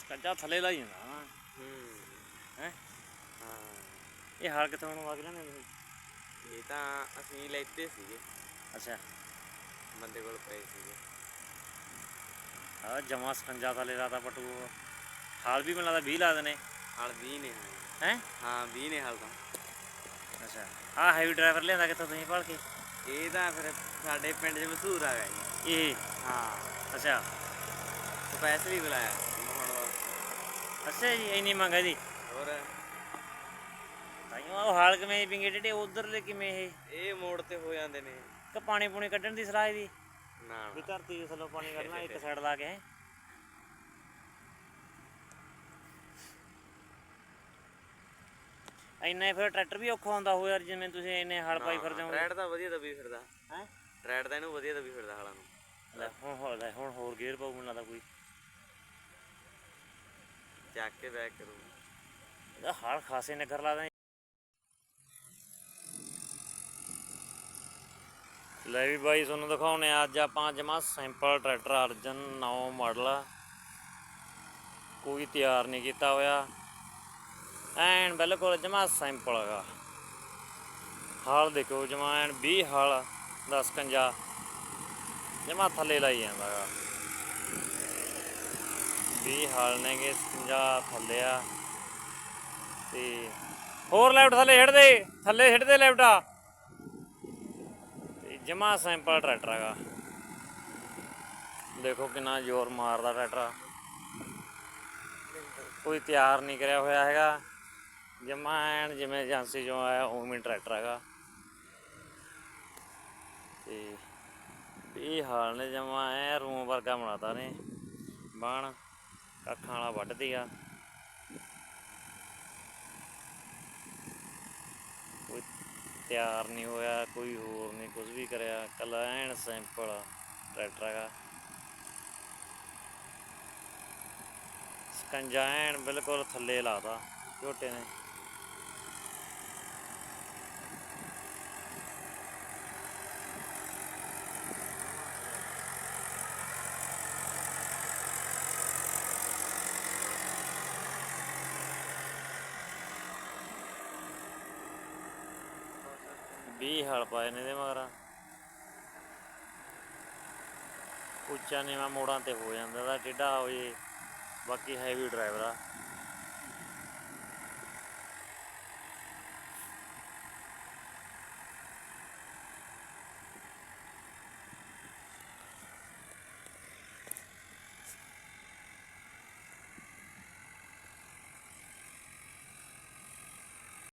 ਸਕੱਜਾ ਥੱਲੇ ਲਾਈ ਜਾਂਦਾ ਨਾ ਹੂੰ। ਹੈ? ਹਾਂ। ਇਹ ਹਾਲ ਕਿੱਥੋਂ ਨੂੰ ਵਗ ਲੈਣੇ ਤੁਸੀਂ ਇਹ? ਤਾਂ ਅਸੀਂ ਲੈਤੇ ਸੀਗੇ। ਅੱਛਾ। ਬੰਦੇ ਕੋਲ ਪਏ ਸੀਗੇ। ਆ ਜਮਾ ਸਕੰਜਾ ਥੱਲੇ ਲਾਤਾ ਪਟੂ ਹਾਲ ਵੀ ਮੈਨੂੰ ਲੱਗਦਾ 20 ਲਾ ਦੇਣੇ। ਹਲ 20 ਨੇ ਹਾਂ। ਹੈ? ਹਾਂ 20 ਨੇ ਹਲ ਤਾਂ। ਅੱਛਾ। ਆ ਹੈਵੀ ਡਰਾਈਵਰ ਲਿਆਂਦਾ ਕਿੱਥੋਂ ਤੁਸੀਂ ਭਾਲ ਕੇ? ਇਹ ਤਾਂ ਫਿਰ ਸਾਡੇ ਪਿੰਡ 'ਚ ਮਸ਼ਹੂਰ ਆ ਗਿਆ ਜੀ। ਇਹ? ਹਾਂ। ਅੱਛਾ। ਸਪੈਸ਼ਲੀ ਬੁਲਾਇਆ। ਹੁਣ ਅੱਛਾ ਜੀ ਇੰਨੀ ਮੰਗ ਹੈ ਜੀ। ਹੋਰ? ਤਾਈਓ ਉਹ ਹਾਲ ਕਿਵੇਂ ਪਿੰਗੇ ਡੇਡੇ ਉਧਰਲੇ ਕਿਵੇਂ ਇਹ? ਇਹ ਮੋੜ ਤੇ ਹੋ ਜਾਂਦੇ ਨੇ। ਕਿ ਪਾਣੀ ਪੂਣੀ ਕੱਢਣ ਦੀ ਸਲਾਹ ਇਹਦੀ ਨਾ ਵੀ ਧਰਤੀ ਦੇ ਥੱਲੋਂ ਪਾਣੀ ਕੱਢਣਾ ਇੱਕ ਸਾਈਡ ਲਾ ਕੇ। ਹੈਂ। ਇੰਨੇ ਫਿਰ ਟਰੈਕਟਰ ਵੀ ਔਖਾ ਹੁੰਦਾ ਹੋ ਯਾਰ ਜਿਵੇਂ ਤੁਸੀਂ ਇੰਨੇ ਹਲ ਪਾਈ ਫਿਰਦੇ ਹੋ। ਰੈਡ ਤਾਂ ਵਧੀਆ ਦਬੀ ਫਿਰਦਾ। ਹੈ? ਰੈਡ ਤਾਂ ਇਹਨੂੰ ਵਧੀਆ ਦਬੀ ਫਿਰਦਾ ਹਾਲਾਂ ਨੂੰ। ਲੈ। ਹੁਣ ਹੋਰ ਲੈ ਹੁਣ ਹੋਰ ਗੇਅਰ ਪਾਉ ਮੈਨੂੰ ਲੱਗਦਾ ਕੋਈ ਚੱਕ ਕੇ ਬੈਕ ਕਰੂ। ਇਹਦਾ ਹਲ ਖਾਸੇ ਨਿਕਰ ਲਾਦਾ ਲੈ ਵੀ ਬਾਈ, ਤੁਹਾਨੂੰ ਦਿਖਾਉਣੇ ਆ ਅੱਜ ਆਪਾਂ ਜਮਾ ਸਿੰਪਲ ਟਰੈਕਟਰ ਅਰਜਨ 9 ਮਾਡਲ ਆ। ਕੋਈ ਤਿਆਰ ਨਹੀਂ ਕੀਤਾ ਹੋਇਆ। ਐਨ ਬਿਲਕੁਲ ਜਮਾ ਸਿੰਪਲ ਹੈਗਾ। ਹਾਲ ਦੇਖੋ ਜਮਾ ਐਨ 20 ਹਾਲ 10 ਕੰਜਾ। ਜਮਾ ਥੱਲੇ ਲਾਈ ਜਾਂਦਾ ਹੈਗਾ। 20 ਹਾਲ ਨੇਗੇ 50 ਥੱਲੇ ਆ। ਤੇ ਹੋਰ ਲੈਫਟ ਥੱਲੇ ਛੱਡ ਦੇ, ਥੱਲੇ ਛੱਡ ਦੇ ਆ। ਤੇ ਜਮਾ ਸਿੰਪਲ ਟਰੈਕਟਰ ਹੈਗਾ। ਦੇਖੋ ਕਿੰਨਾ ਜ਼ੋਰ ਮਾਰਦਾ ਟਰੈਕਟਰ ਕੋਈ ਤਿਆਰ ਨਹੀਂ ਕਰਿਆ ਹੋਇਆ ਹੈਗਾ। ਜਮਾ ਐਨ ਜਿਵੇਂ ਏਜੰਸੀ ਚੋਂ ਆਇਆ, ਉਵੇਂ ਟਰੈਕਟਰ ਹੈਗਾ। ਤੇ ਇਹ ਹਾਲ ਨੇ, ਜਮਾ ਐ ਰੂਮ ਵਰਗਾ ਬਣਾਤਾ ਨੇ। ਬਾਣ। ਕੱਖਾਂ ਵਾਲਾ ਵੱਢਦੀ ਆ। ਕੋਈ ਤਿਆਰ ਨਹੀਂ ਹੋਇਆ, ਕੋਈ ਹੋਰ ਨਹੀਂ ਕੁਝ ਵੀ ਕਰਿਆ। ਕੱਲਾ ਐਨ ਸਿੰਪਲ ਟਰੈਕਟਰ ਹੈਗਾ। ਸਕੰਜਾ ਐਨ ਬਿਲਕੁਲ ਥੱਲੇ ਲਾਤਾ ਝੋਟੇ ਨੇ। ਵੀਹ ਹਲ ਪਾਏ ਨੇ ਇਹਦੇ ਮਗਰ। ਉੱਚਾ ਨੀਵਾਂ ਮੋੜਾਂ ਤੇ ਹੋ ਜਾਂਦਾ ਦਾ ਟੇਢਾ ਹੋ ਜੇ, ਬਾਕੀ ਹੈਵੀ ਡਰਾਈਵਰ ਆ।